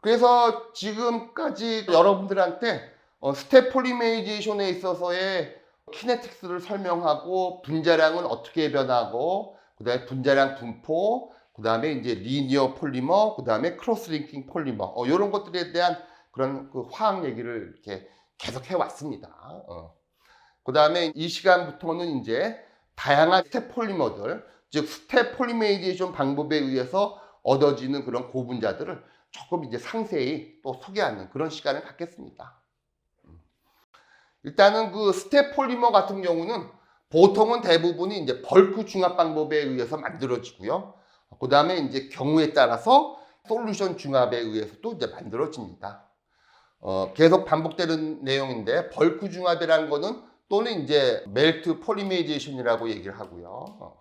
그래서 지금까지 여러분들한테 어, 스텝 폴리메이제이션에 있어서의 키네틱스를 설명하고 분자량은 어떻게 변하고 그다음에 분자량 분포 그다음에 이제 리니어 폴리머 그다음에 크로스 링킹 폴리머 어, 이런 것들에 대한 그런 그 화학 얘기를 이렇게 계속 해 왔습니다. 어. 그다음에 이 시간부터는 이제 다양한 스텝 폴리머들 즉 스텝 폴리메이제이션 방법에 의해서 얻어지는 그런 고분자들을 조금 이제 상세히 또 소개하는 그런 시간을 갖겠습니다. 음. 일단은 그 스텝 폴리머 같은 경우는 보통은 대부분이 이제 벌크 중합 방법에 의해서 만들어지고요. 그 다음에 이제 경우에 따라서 솔루션 중합에 의해서도 이제 만들어집니다. 어, 계속 반복되는 내용인데 벌크 중합이라는 거는 또는 이제 멜트 폴리메이제이션이라고 얘기를 하고요. 어.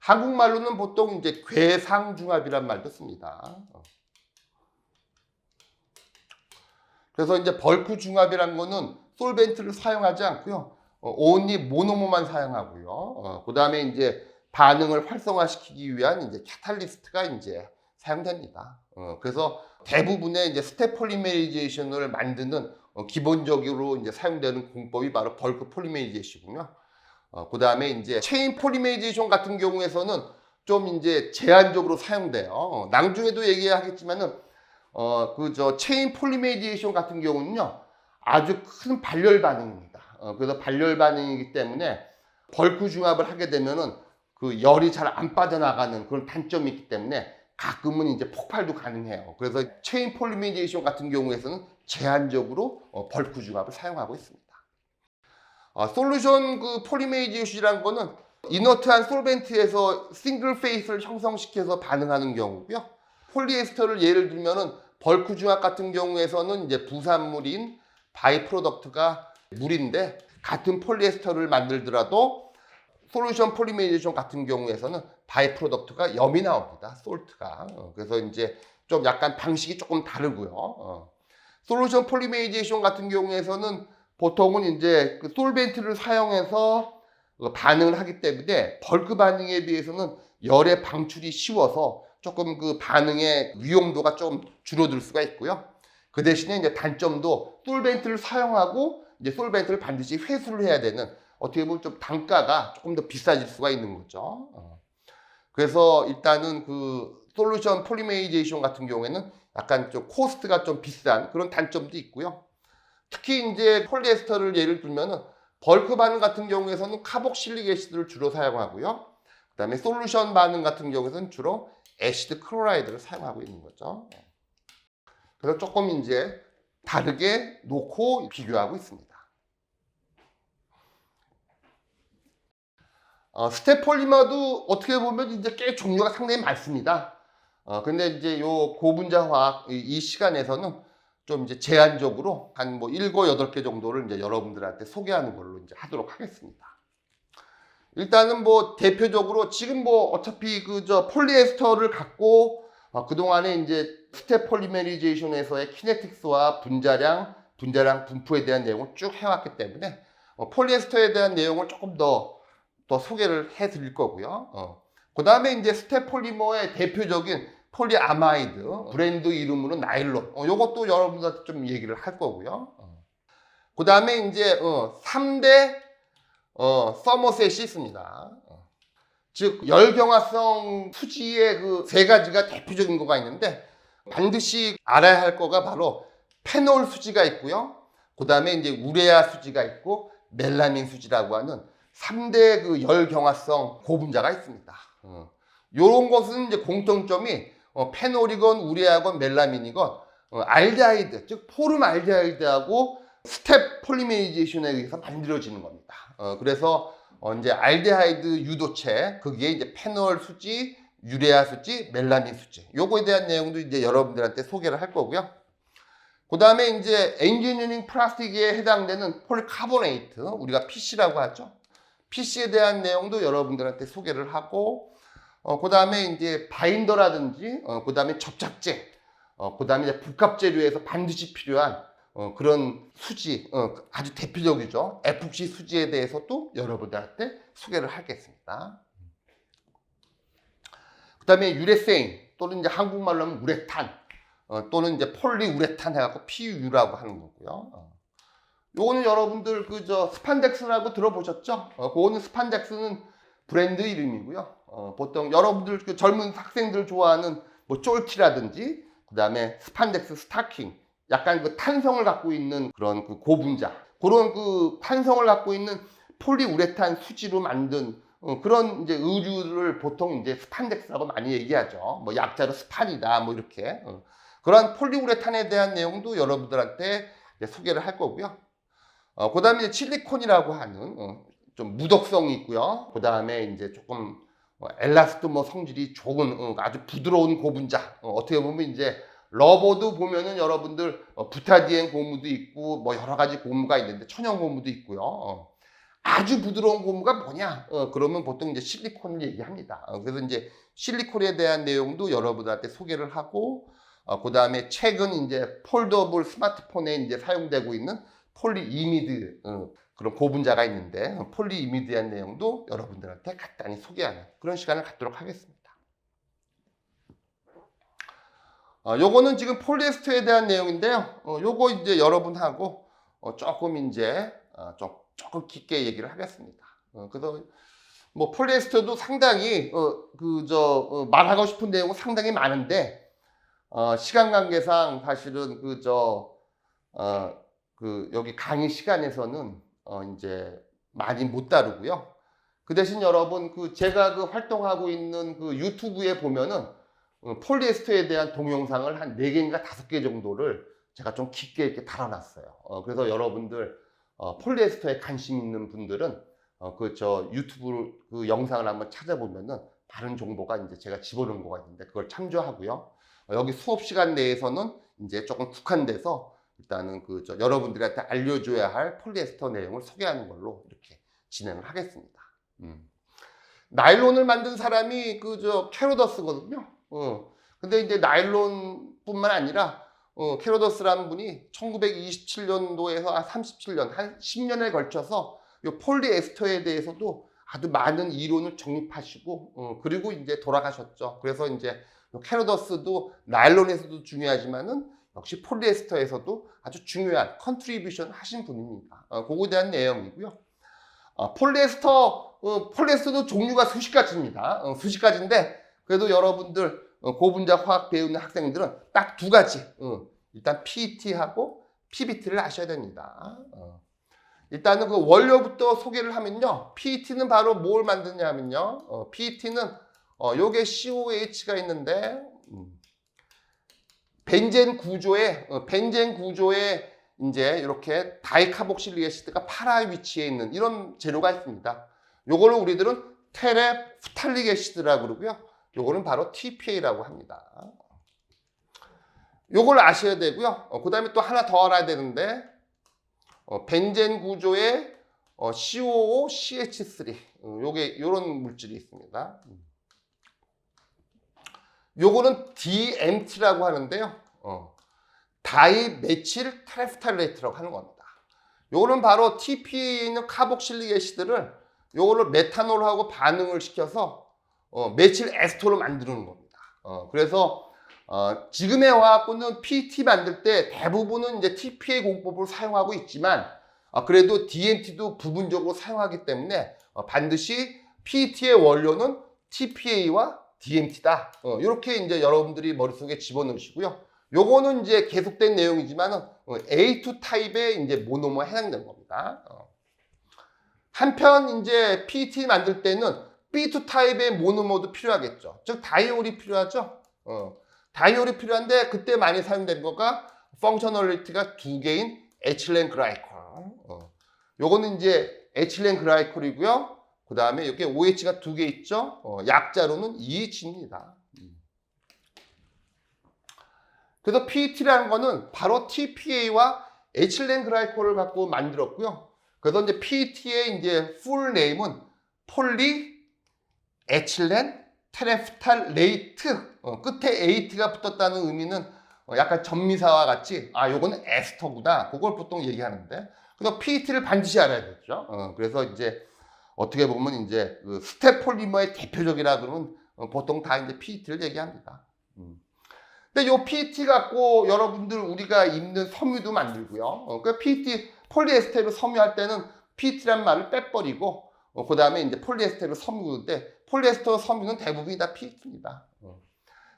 한국말로는 보통 이제 괴상 중합이란 말도 씁니다. 어. 그래서 이제 벌크 중합이란 거는 솔벤트를 사용하지 않고요. 어, 온리 모노모만 사용하고요. 어, 그 다음에 이제 반응을 활성화시키기 위한 이제 캐탈리스트가 이제 사용됩니다. 어, 그래서 대부분의 이제 스텝 폴리메리제이션을 만드는 어, 기본적으로 이제 사용되는 공법이 바로 벌크 폴리메리제이션이고요. 어, 그 다음에 이제 체인 폴리메리제이션 같은 경우에서는 좀 이제 제한적으로 사용돼요. 어, 나중에도 얘기하겠지만은 어, 그 저 체인 폴리메리제이션 같은 경우는요 아주 큰 발열 반응입니다. 어, 그래서 발열 반응이기 때문에 벌크 중합을 하게 되면은 그 열이 잘 안 빠져나가는 그런 단점이 있기 때문에 가끔은 이제 폭발도 가능해요. 그래서 체인 폴리메리제이션 같은 경우에서는 제한적으로 어, 벌크 중합을 사용하고 있습니다. 어, 솔루션 그 폴리메리제이션이라는 거는 이너트한 솔벤트에서 싱글 페이스를 형성시켜서 반응하는 경우고요. 폴리에스터를 예를 들면은 벌크 중합 같은 경우에서는 이제 부산물인 바이 프로덕트가 물인데 같은 폴리에스터를 만들더라도 솔루션 폴리메리제이션 같은 경우에서는 바이 프로덕트가 염이 나옵니다. 솔트가. 어, 그래서 이제 좀 약간 방식이 조금 다르고요. 어. 솔루션 폴리메리제이션 같은 경우에서는 보통은 이제 그 솔벤트를 사용해서 그 반응을 하기 때문에 벌크 반응에 비해서는 열의 방출이 쉬워서 조금 그 반응의 위험도가 좀 줄어들 수가 있고요. 그 대신에 이제 단점도 솔벤트를 사용하고 이제 솔벤트를 반드시 회수를 해야 되는 어떻게 보면 좀 단가가 조금 더 비싸질 수가 있는 거죠. 어. 그래서 일단은 그 솔루션 폴리메이제이션 같은 경우에는 약간 좀 코스트가 좀 비싼 그런 단점도 있고요. 특히 이제 폴리에스터를 예를 들면은 벌크 반응 같은 경우에서는 카복실릭 애시드를 주로 사용하고요. 그다음에 솔루션 반응 같은 경우에서는 주로 애시드 클로라이드를 사용하고 있는 거죠. 그래서 조금 이제 다르게 놓고 비교하고 있습니다. 어, 스테폴리머도 어떻게 보면 이제 꽤 종류가 상당히 많습니다. 어, 근데 이제 요 고분자 화학 이, 이 시간에서는 좀 이제 제한적으로 한 뭐 일곱 여덟 개 정도를 이제 여러분들한테 소개하는 걸로 이제 하도록 하겠습니다. 일단은 뭐 대표적으로 지금 뭐 어차피 그 저 폴리에스터를 갖고 어, 그동안에 이제 스텝 폴리메리제이션에서의 키네틱스와 분자량, 분자량 분포에 대한 내용을 쭉 해왔기 때문에 어, 폴리에스터에 대한 내용을 조금 더, 더 소개를 해 드릴 거고요. 어. 그 다음에 이제 스텝 폴리머의 대표적인 폴리아마이드, 브랜드 이름으로 나일론. 어, 요것도 여러분들한테 좀 얘기를 할 거고요. 어. 그 다음에 이제 어, 3대 어, 서머셋이 있습니다. 어. 즉 열경화성 수지의 그 세 가지가 대표적인 거가 있는데 반드시 알아야 할 거가 바로 페놀 수지가 있고요. 그 다음에 이제 우레아 수지가 있고 멜라민 수지라고 하는 3대 그 열경화성 고분자가 있습니다. 어. 요런 것은 이제 공통점이 어, 페놀이건 우레아건 멜라민이건 어, 알데하이드 즉 포름 알데하이드하고 스텝 폴리메리제이션에 의해서 만들어지는 겁니다. 어, 그래서 어, 이제 알데하이드 유도체 그게 이제 페놀 수지, 유레아 수지, 멜라민 수지 요거에 대한 내용도 이제 여러분들한테 소개를 할 거고요. 그 다음에 이제 엔지니어링 플라스틱에 해당되는 폴카보네이트 우리가 PC라고 하죠. PC에 대한 내용도 여러분들한테 소개를 하고 어, 그 다음에 이제 바인더라든지 어, 그 다음에 접착제 어, 그 다음에 이제 복합재료에서 반드시 필요한 어, 그런 수지, 어, 아주 대표적이죠. 에폭시 수지에 대해서도 여러분들한테 소개를 하겠습니다. 그 다음에 유레세인 또는 이제 한국말로 하면 우레탄. 어, 또는 이제 폴리우레탄 해갖고 PU라고 하는 거고요. 어. 요거는 여러분들 그 저 스판덱스라고 들어보셨죠? 어, 그거는 스판덱스는 브랜드 이름이고요. 어, 보통 여러분들 그 젊은 학생들 좋아하는 뭐 쫄티라든지 그 다음에 스판덱스 스타킹 약간 그 탄성을 갖고 있는 그런 그 고분자 그런 그 탄성을 갖고 있는 폴리우레탄 수지로 만든 어, 그런 이제 의류를 보통 이제 스판덱스라고 많이 얘기하죠. 뭐 약자로 스판이다 뭐 이렇게 어. 그런 폴리우레탄에 대한 내용도 여러분들한테 소개를 할 거고요. 어, 그 다음에 실리콘이라고 하는 어, 좀 무독성이 있고요. 그 다음에 이제 조금 어, 엘라스트 뭐 성질이 좋은 어, 아주 부드러운 고분자. 어, 떻게 보면 이제 러버도 보면은 여러분들 어, 부타디엔 고무도 있고 뭐 여러 가지 고무가 있는데 천연 고무도 있고요. 어, 아주 부드러운 고무가 뭐냐? 어, 그러면 보통 이제 실리콘을 얘기합니다. 어, 그래서 이제 실리콘에 대한 내용도 여러분들한테 소개를 하고 어, 그 다음에 최근 이제 폴더블 스마트폰에 이제 사용되고 있는 폴리 이미드 어, 그런 고분자가 있는데 어, 폴리 이미드에 대한 내용도 여러분들한테 간단히 소개하는 그런 시간을 갖도록 하겠습니다. 어, 요거는 지금 폴리에스터에 대한 내용인데요. 어, 요거 이제 여러분하고 어, 조금 이제 어, 좀, 조금 깊게 얘기를 하겠습니다. 어, 그래서 뭐 폴리에스터도 상당히 어, 그저 어, 말하고 싶은 내용은 상당히 많은데 어, 시간 관계상 사실은 그저 어, 그 여기 강의 시간에서는 어, 이제 많이 못 다루고요. 그 대신 여러분 그 제가 그 활동하고 있는 그 유튜브에 보면은 어, 폴리에스터에 대한 동영상을 한 4개인가 5개 정도를 제가 좀 깊게 이렇게 달아놨어요. 어, 그래서 여러분들 어, 폴리에스터에 관심 있는 분들은 어, 그 저 유튜브 그 영상을 한번 찾아보면은 다른 정보가 이제 제가 집어넣은 거가 있는데 그걸 참조하고요. 어, 여기 수업 시간 내에서는 이제 조금 국한돼서 일단은 그 저 여러분들한테 알려줘야 할 폴리에스터 내용을 소개하는 걸로 이렇게 진행을 하겠습니다. 음. 나일론을 만든 사람이 그 저 캐로더스거든요. 어. 근데 이제 나일론뿐만 아니라 어, 캐로더스라는 분이 1927년도에서 한 37년, 한 10년에 걸쳐서 이 폴리에스터에 대해서도 아주 많은 이론을 정립하시고 어, 그리고 이제 돌아가셨죠. 그래서 이제 캐로더스도 나일론에서도 중요하지만은 역시 폴리에스터에서도 아주 중요한 컨트리뷰션 하신 분입니다. 어, 그거에 대한 내용이고요. 어, 폴리에스터, 어, 폴리에스터도 종류가 수십 가지입니다. 어, 수십 가지인데 그래도 여러분들 어, 고분자 화학 배우는 학생들은 딱 두 가지. 어, 일단 PET하고 PBT를 아셔야 됩니다. 어. 일단은 그 원료부터 소개를 하면요. PET는 바로 뭘 만드냐면요. 어, PET는 어, 요게 COH가 있는데 음, 벤젠 구조에 어, 벤젠 구조에 이제 이렇게 다이카복실리 에시드가 파라에 위치해 있는 이런 재료가 있습니다. 요거를 우리들은 테레프탈릭 에시드라고 그러고요. 요거는 바로 TPA라고 합니다. 요걸 아셔야 되고요. 어, 그 다음에 또 하나 더 알아야 되는데 어, 벤젠 구조에 어, COO, CH3 어, 요게 요런 물질이 있습니다. 요거는 DMT라고 하는데요. 어, 다이메칠 테레프탈레이트라고 하는 겁니다. 요거는 바로 TPA에 있는 카복실릭 애시드를 요거를 메탄올하고 반응을 시켜서 어, 메칠 에스토로 만드는 겁니다. 어, 그래서 어, 지금의 화학고는 PT 만들 때 대부분은 이제 TPA 공법을 사용하고 있지만 어, 그래도 DMT도 부분적으로 사용하기 때문에 어, 반드시 PT의 원료는 TPA와 DMT다. 어, 이렇게 이제 여러분들이 머릿속에 집어넣으시고요. 요거는 이제 계속된 내용이지만은 어, A2 타입의 이제 모노머에 해당되는 겁니다. 어. 한편 이제 PET 만들 때는 B2 타입의 모노머도 필요하겠죠. 즉 다이올이 필요하죠. 어. 다이올이 필요한데 그때 많이 사용된 거가 펑셔널리티가 두 개인 에틸렌 그라이콜. 어. 요거는 이제 에틸렌 그라이콜이고요. 그 다음에 이렇게 OH가 두 개 있죠. 어, 약자로는 EH입니다. 그래서 PET라는 거는 바로 TPA와 에틸렌 그라이콜을 갖고 만들었고요. 그래서 이제 PET의 이제 풀 네임은 폴리 에틸렌 테레프탈레이트 어, 끝에 에이트가 붙었다는 의미는 어, 약간 전미사와 같이 아 요거는 에스터구나 그걸 보통 얘기하는데 그래서 PET를 반드시 알아야겠죠. 어, 그래서 이제 어떻게 보면 이제 그 스텝 폴리머의 대표적이라 그러면 어, 보통 다 이제 PET를 얘기합니다. 음. 근데 요 PET 갖고 여러분들 우리가 입는 섬유도 만들고요. 어, 그 PET 폴리에스테르 섬유할 때는 PET란 말을 빼버리고 어, 그 다음에 이제 폴리에스테르 섬유인데 폴리에스테르 섬유는 대부분이 다 PET입니다. 어.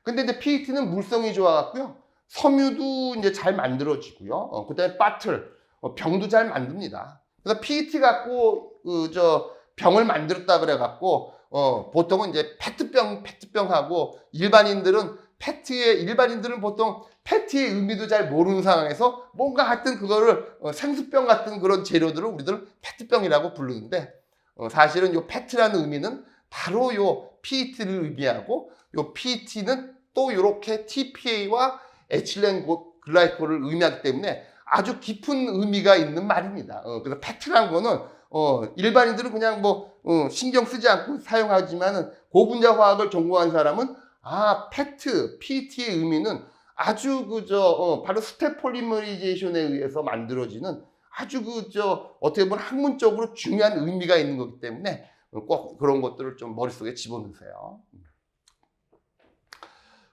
근데 이제 PET는 물성이 좋아갖고요. 섬유도 이제 잘 만들어지고요. 어, 그 다음에 바틀, 어, 병도 잘 만듭니다. 그래서 PET 갖고 그 저 병을 만들었다 그래갖고 어, 보통은 이제 페트병, 페트병하고 일반인들은 페트의 일반인들은 보통 페트의 의미도 잘 모르는 상황에서 뭔가 하여튼 그거를 어, 생수병 같은 그런 재료들을 우리들 페트병이라고 부르는데 어, 사실은 요 페트라는 의미는 바로 요 PET를 의미하고 요 PET는 또 이렇게 TPA와 에틸렌 글라이콜을 의미하기 때문에 아주 깊은 의미가 있는 말입니다. 어, 그래서 페트라는 거는 어, 일반인들은 그냥 뭐 어, 신경 쓰지 않고 사용하지만은 고분자 화학을 전공한 사람은 아 페트, PET의 의미는 아주 그저 어, 바로 스테폴리머리제이션에 의해서 만들어지는 아주 그저 어떻게 보면 학문적으로 중요한 의미가 있는 거기 때문에 꼭 그런 것들을 좀 머릿속에 집어넣으세요.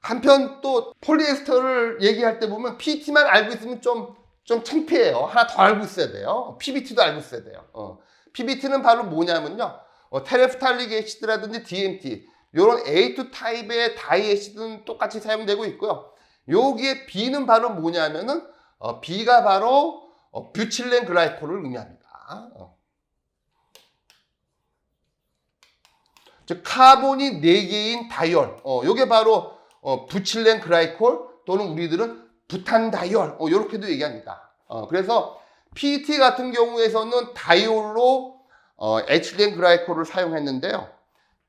한편 또 폴리에스터를 얘기할 때 보면 PET만 알고 있으면 좀, 좀 창피해요. 하나 더 알고 있어야 돼요. PBT도 알고 있어야 돼요. 어. PBT는 바로 뭐냐면요. 어, 테레프탈릭 애시드라든지 DMT, 이런 A2 타입의 다이애시드는 똑같이 사용되고 있고요. 여기에 B는 바로 뭐냐면은 어, B가 바로 어, 뷰칠렌 글라이콜을 의미합니다. 어. 즉 카본이 4개인 다이얼. 어, 요게 바로 어, 부칠렌 글라이콜 또는 우리들은 부탄 다이얼. 어, 요렇게도 얘기합니다. 어, 그래서 PET 같은 경우에서는 다이올로 어, 에틸렌 글라이콜을 사용했는데요.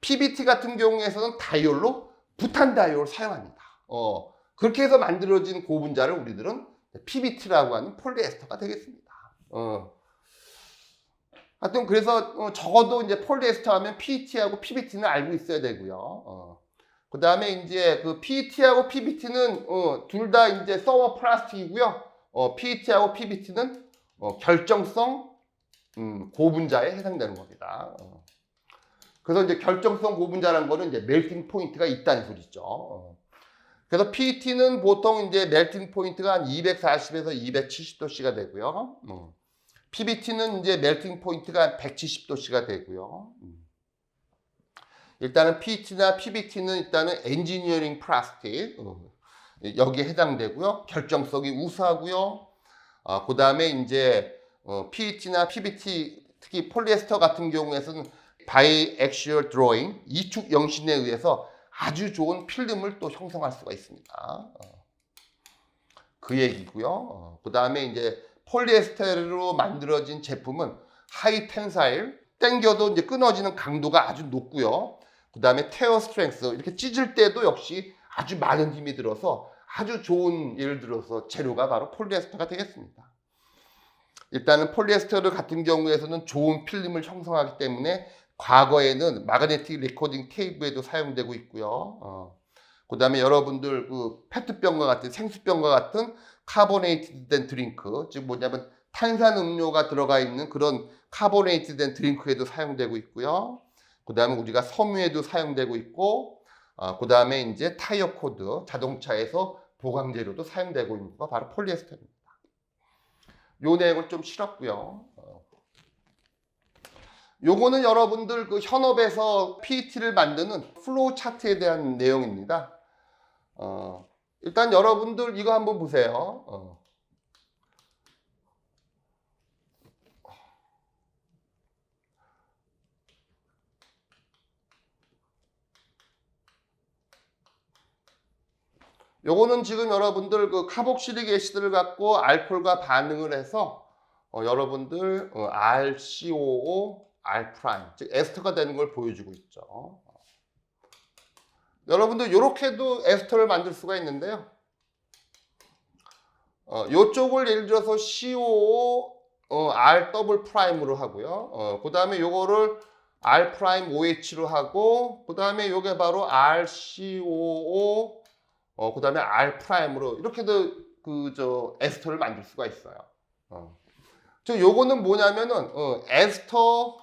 PBT 같은 경우에서는 다이올로 부탄 다이올을 사용합니다. 어, 그렇게 해서 만들어진 고분자를 우리들은 PBT라고 하는 폴리에스터가 되겠습니다. 어. 하여튼 그래서 어, 적어도 이제 폴리에스터 하면 PET하고 PBT는 알고 있어야 되고요. 어. 그 다음에 이제 그 PET하고 PBT는 어, 둘 다 이제 서머 플라스틱이고요. 어, PET하고 PBT는 어, 결정성 음, 고분자에 해당되는 겁니다. 어. 그래서 이제 결정성 고분자라는 거는 이제 멜팅 포인트가 있다는 소리죠. 어. 그래서 PET는 보통 이제 멜팅 포인트가 한 240에서 270도씨가 되고요. 어. PBT는 이제 멜팅 포인트가 170도씨가 되고요. 음. 일단은 PET나 PBT는 일단은 엔지니어링 플라스틱 어, 여기에 해당되고요. 결정성이 우수하고요. 아, 그 다음에 이제 어, PET나 PBT 특히 폴리에스터 같은 경우에서는 바이 액슈얼 드로잉 이축 영신에 의해서 아주 좋은 필름을 또 형성할 수가 있습니다. 어. 그 얘기고요. 어, 그 다음에 이제 폴리에스테르로 만들어진 제품은 하이 텐사일 땡겨도 이제 끊어지는 강도가 아주 높고요. 그 다음에 테어 스트렝스 이렇게 찢을 때도 역시 아주 많은 힘이 들어서 아주 좋은 예를 들어서 재료가 바로 폴리에스터가 되겠습니다. 일단은 폴리에스터 같은 경우에서는 좋은 필름을 형성하기 때문에 과거에는 마그네틱 레코딩 테이프에도 사용되고 있고요. 어. 그 다음에 여러분들 그 페트병과 같은 생수병과 같은 카보네이티드 된 드링크, 즉 뭐냐면 탄산 음료가 들어가 있는 그런 카보네이티드 된 드링크에도 사용되고 있고요. 그 다음에 우리가 섬유에도 사용되고 있고, 어, 그 다음에 이제 타이어 코드, 자동차에서 보강 재료도 사용되고 있는 거가 바로 폴리에스터입니다. 요 내용을 좀 실었고요. 어. 요거는 여러분들 그 현업에서 PET를 만드는 플로우 차트에 대한 내용입니다. 어, 일단 여러분들 이거 한번 보세요. 어. 요거는 지금 여러분들 그 카복실릭 애시드를 갖고 알코올과 반응을 해서 어, 여러분들 어, RCOO, R 프라임, 즉 에스터가 되는 걸 보여주고 있죠. 여러분들 이렇게도 에스터를 만들 수가 있는데요. 어, 이쪽을 예를 들어서 COO 어, R 더블 프라임으로 하고요. 어, 그 다음에 요거를 R 프라임 OH로 하고 그 다음에 요게 바로 RCOO 어, 그 다음에 R 프라임으로 이렇게도 그 저 에스터를 만들 수가 있어요. 어. 저 요거는 뭐냐면은 어, 에스터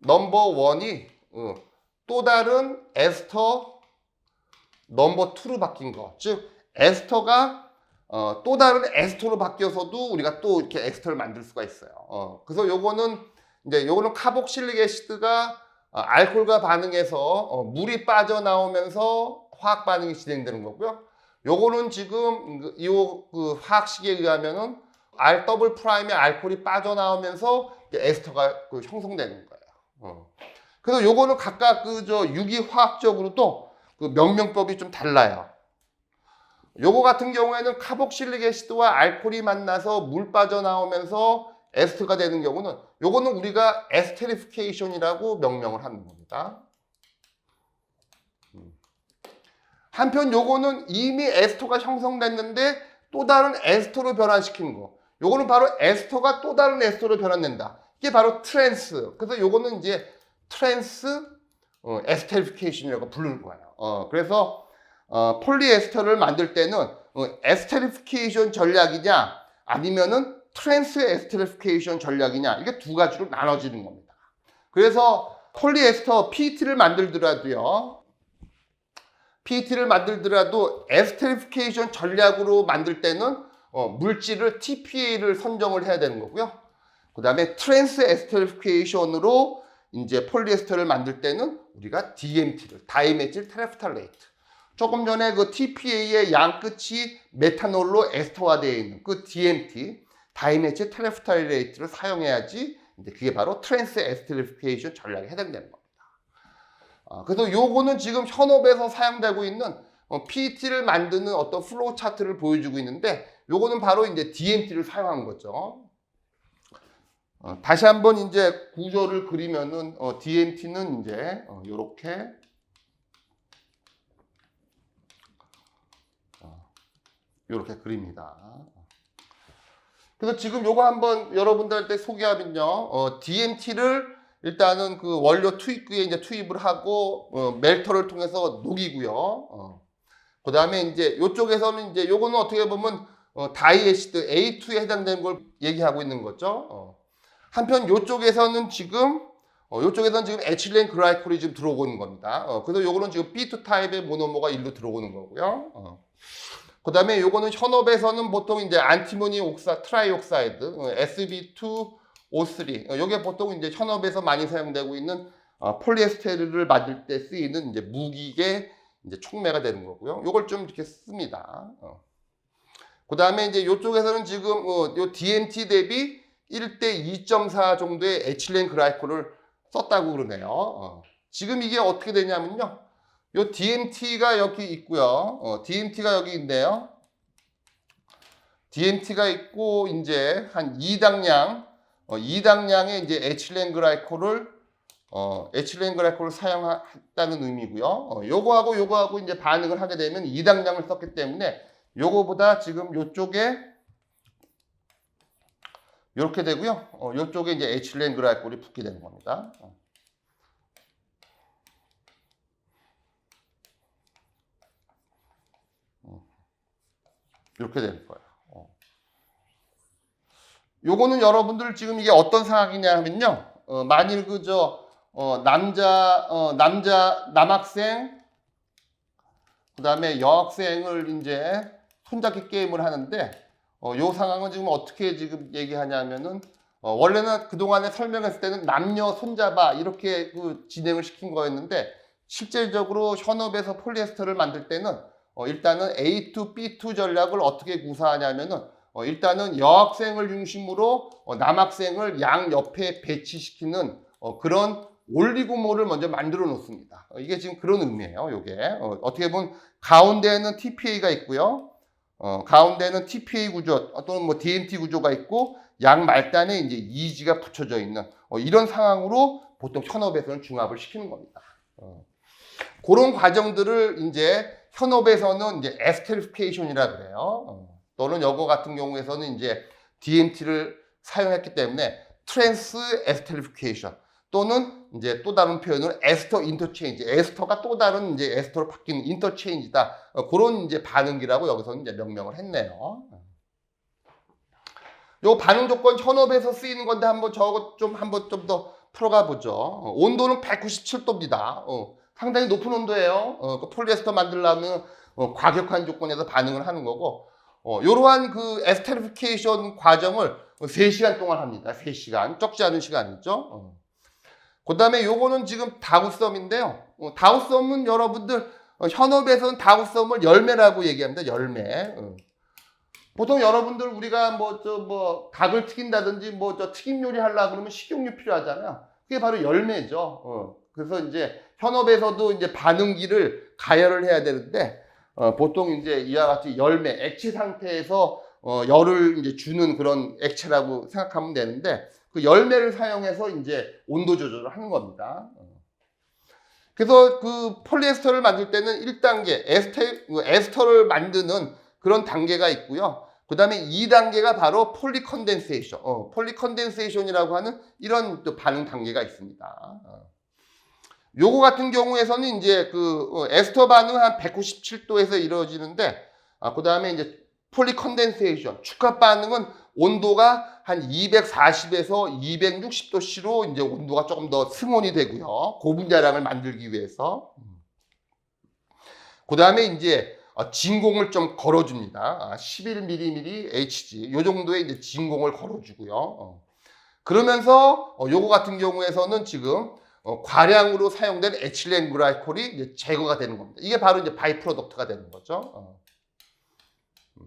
넘버 원이 어, 또 다른 에스터 넘버 2로 바뀐 거. 즉 에스터가 어, 또 다른 에스터로 바뀌어서도 우리가 또 이렇게 에스터를 만들 수가 있어요. 어, 그래서 요거는 이제 요거는 카복실릭 애시드가 어, 알코올과 반응해서 어, 물이 빠져나오면서 화학 반응이 진행되는 거고요. 요거는 지금 이그 화학식에 의하면은 R 더블 프라임의 알코올이 빠져나오면서 에스터가 그 형성되는 거예요. 어. 그래서 요거는 각각 그 저 유기화학적으로도 그 명명법이 좀 달라요. 요거 같은 경우에는 카복실릭 애시드와 알코올이 만나서 물 빠져나오면서 에스터가 되는 경우는 요거는 우리가 에스테리피케이션이라고 명명을 하는 겁니다. 음. 한편 요거는 이미 에스터가 형성됐는데 또 다른 에스터로 변환시키는 거. 요거는 바로 에스터가 또 다른 에스터로 변환된다. 이게 바로 트랜스. 그래서 요거는 이제 트랜스 어, 에스테리피케이션이라고 부르는 거예요. 어, 그래서 어, 폴리에스터를 만들 때는 어, 에스테리피케이션 전략이냐 아니면은 트랜스 에스테리피케이션 전략이냐 이게 두 가지로 나눠지는 겁니다. 그래서 폴리에스터 PET를 만들더라도요. PET를 만들더라도 에스테리피케이션 전략으로 만들 때는 어, 물질을 TPA를 선정을 해야 되는 거고요. 그 다음에 트랜스 에스테리피케이션으로 이제 폴리에스터를 만들 때는 우리가 DMT를 다이메틸 테레프탈레이트 조금 전에 그 TPA의 양 끝이 메탄올로 에스터화되어 있는 그 DMT 다이메틸 테레프탈레이트를 사용해야지 이제 그게 바로 트랜스 에스테리피케이션 전략에 해당되는 겁니다. 아, 그래서 요거는 지금 현업에서 사용되고 있는 어, PET를 만드는 어떤 플로우 차트를 보여주고 있는데 요거는 바로 이제 DMT를 사용한 거죠. 어, 다시 한번 이제 구조를 그리면은 어, DMT는 이제 어, 요렇게 어, 그립니다. 그래서 지금 요거 한번 여러분들한테 소개하면요. 어, DMT를 일단은 그 원료 투입구에 이제 투입을 하고 어, 멜터를 통해서 녹이고요. 어. 그 다음에 이제 요쪽에서는 이제 요거는 어떻게 보면 어, 다이에시드 A2에 해당되는 걸 얘기하고 있는 거죠. 어. 한편 요쪽에서는 지금 어, 요쪽에서는 지금 에틸렌 글라이콜이 지금 들어오는 겁니다. 어, 그래서 요거는 지금 B2 타입의 모노머가 일로 들어오는 거고요. 어. 그 다음에 요거는 현업에서는 보통 이제 안티모니 옥사 트라이옥사이드 어, SB2O3 어, 요게 보통 이제 현업에서 많이 사용되고 있는 어, 폴리에스테르를 만들 때 쓰이는 이제 무기계 이제 촉매가 되는 거고요. 요걸 좀 이렇게 씁니다. 어. 그 다음에 이제 요쪽에서는 지금 어, 요 DMT 대비 1대 2.4 정도의 에틸렌 글라이콜을 썼다고 그러네요. 어. 지금 이게 어떻게 되냐면요. 요 DMT가 여기 있고요. 어, DMT가 여기 있네요. DMT가 있고 이제 한 2당량, 어, 2당량의 이제 에틸렌 글라이콜을 어, 에틸렌 글라이콜을 사용했다는 의미고요. 어, 요거하고 요거하고 이제 반응을 하게 되면 2당량을 썼기 때문에 요거보다 지금 요쪽에 이렇게 되고요. 어, 이쪽에 이제 에틸렌 글라이콜이 붙게 되는 겁니다. 어. 이렇게 되는 거예요. 어. 요거는 여러분들 지금 이게 어떤 상황이냐 하면요. 어, 만일 그저 어, 남자 어, 남자 남학생 그다음에 여학생을 이제 손잡기 게임을 하는데 어, 요 상황은 지금 어떻게 지금 얘기하냐면은 어, 원래는 그동안에 설명했을 때는 남녀 손잡아 이렇게 그 진행을 시킨 거였는데 실질적으로 현업에서 폴리에스터를 만들 때는 어, 일단은 A2, B2 전략을 어떻게 구사하냐면은 어, 일단은 여학생을 중심으로 어, 남학생을 양 옆에 배치시키는 어, 그런 올리고모를 먼저 만들어 놓습니다. 어, 이게 지금 그런 의미예요. 요게 어, 어떻게 보면 가운데에는 TPA가 있고요. 어, 가운데는 TPA 구조 또는 뭐 DNT 구조가 있고 양 말단에 이제 EG가 붙여져 있는 어, 이런 상황으로 보통 현업에서는 중합을 시키는 겁니다. 어. 그런 과정들을 이제 현업에서는 이제 에스테리피케이션이라 그래요. 어. 또는 여거 같은 경우에서는 이제 DNT를 사용했기 때문에 트랜스 에스테리피케이션 또는 이제 또 다른 표현으로 에스터 인터체인지 에스터가 또 다른 이제 에스터로 바뀌는 인터체인지다 어, 그런 이제 반응기라고 여기서는 이제 명명을 했네요. 요 반응 조건 현업에서 쓰이는 건데 한번 저거 좀 한번 좀 더 풀어가 보죠. 어, 온도는 197도입니다. 어, 상당히 높은 온도예요. 어, 그 폴리에스터 만들려면 어, 과격한 조건에서 반응을 하는 거고 어, 이러한 그 에스테리피케이션 과정을 3시간 동안 합니다. 3시간. 적지 않은 시간이죠. 어. 그 다음에 요거는 지금 다우썸인데요. 어, 다우썸은 여러분들 어, 현업에서는 다우썸을 열매라고 얘기합니다. 열매. 어. 보통 여러분들 우리가 뭐저뭐 닭을 튀긴다든지 뭐 저 튀김 요리 하려 그러면 식용유 필요하잖아요. 그게 바로 열매죠. 어. 그래서 이제 현업에서도 이제 반응기를 가열을 해야 되는데 어, 보통 이제 이와 같이 열매 액체 상태에서 어, 열을 이제 주는 그런 액체라고 생각하면 되는데 그 열매를 사용해서 이제 온도 조절을 하는 겁니다. 어. 그래서 그 폴리에스터를 만들 때는 1단계 에스테, 그 에스터를 만드는 그런 단계가 있고요. 그 다음에 2단계가 바로 폴리컨덴세이션, 어, 폴리컨덴세이션이라고 하는 이런 또 반응 단계가 있습니다. 어. 요거 같은 경우에서는 이제 그 어, 에스터 반응 한 197도에서 이루어지는데, 아, 그 다음에 이제 폴리컨덴세이션, 축합 반응은 온도가 한 240에서 260도씨로 이제 온도가 조금 더 승온이 되고요. 고분자량을 만들기 위해서. 그 다음에 이제 어, 진공을 좀 걸어줍니다. 11mm Hg. 요 정도의 이제 진공을 걸어주고요. 어. 그러면서 어, 요거 같은 경우에서는 지금 어, 과량으로 사용된 에틸렌 글라이콜이 제거가 되는 겁니다. 이게 바로 이제 바이 프로덕트가 되는 거죠. 어. 어,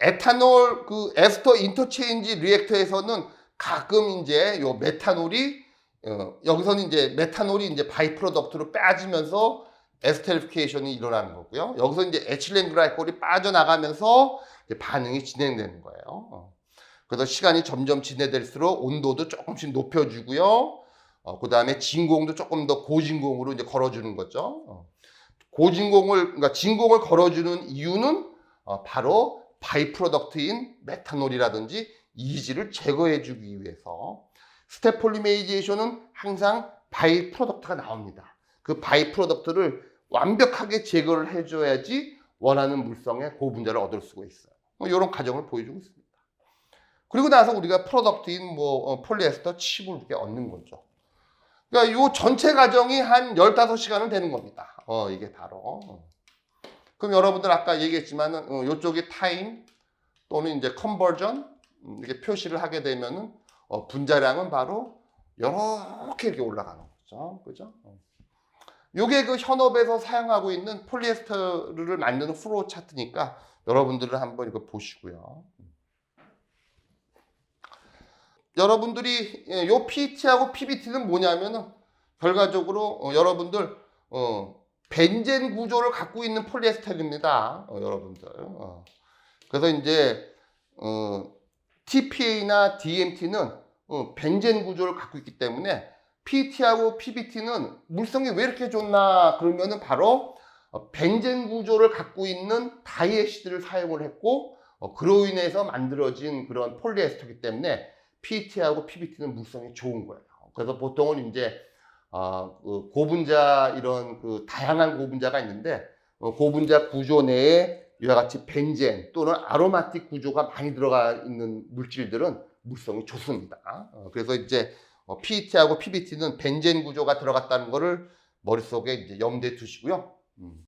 에탄올 그 에스터 인터체인지 리액터에서는 가끔 이제 요 메탄올이 어, 여기서는 이제 메탄올이 이제 바이 프로덕트로 빠지면서 에스테리피케이션이 일어나는 거고요. 여기서 이제 에틸렌 글라이콜이 빠져나가면서 반응이 진행되는 거예요. 어. 그래서 시간이 점점 지내될수록 온도도 조금씩 높여주고요. 어, 그 다음에 진공도 조금 더 고진공으로 이제 걸어주는 거죠. 어. 고진공을, 그러니까 진공을 걸어주는 이유는 어, 바로 바이 프로덕트인 메탄올이라든지 이지를 제거해 주기 위해서 스텝 폴리메이제이션은 항상 바이 프로덕트가 나옵니다. 그 바이 프로덕트를 완벽하게 제거를 해줘야지 원하는 물성의 고분자를 얻을 수가 있어요. 뭐 이런 과정을 보여주고 있습니다. 그리고 나서 우리가 프로덕트인 뭐 어, 폴리에스터 칩을 이렇게 얻는 거죠. 그러니까 이 전체 과정이 한 15시간은 되는 겁니다. 어, 이게 바로. 그럼 여러분들 아까 얘기했지만 어, 이쪽이 타임 또는 이제 컨버전 음, 이렇게 표시를 하게 되면은 어, 분자량은 바로 이렇게 이렇게 올라가는 거죠. 그죠? 어. 요게 그 현업에서 사용하고 있는 폴리에스터를 만드는 프로 차트니까 여러분들은 한번 이거 보시고요. 여러분들이 예, 요 PT하고 PBT는 뭐냐면은 결과적으로 어, 여러분들 어, 벤젠 구조를 갖고 있는 폴리에스테르입니다. 어, 여러분들. 어. 그래서 이제 어, TPA나 DMT는 어, 벤젠 구조를 갖고 있기 때문에 PT하고 PBT는 물성이 왜 이렇게 좋나 그러면은 바로 어, 벤젠 구조를 갖고 있는 다이에시드를 사용을 했고 어, 그로 인해서 만들어진 그런 폴리에스터이기 때문에 PT하고 PBT는 물성이 좋은 거예요. 그래서 보통은 이제 어, 그 고분자 이런 그 다양한 고분자가 있는데 어, 고분자 구조 내에 이와 같이 벤젠 또는 아로마틱 구조가 많이 들어가 있는 물질들은 물성이 좋습니다. 어, 그래서 이제 어, PET하고 PBT는 벤젠 구조가 들어갔다는 거를 머릿속에 이제 염두에 두시고요. 음.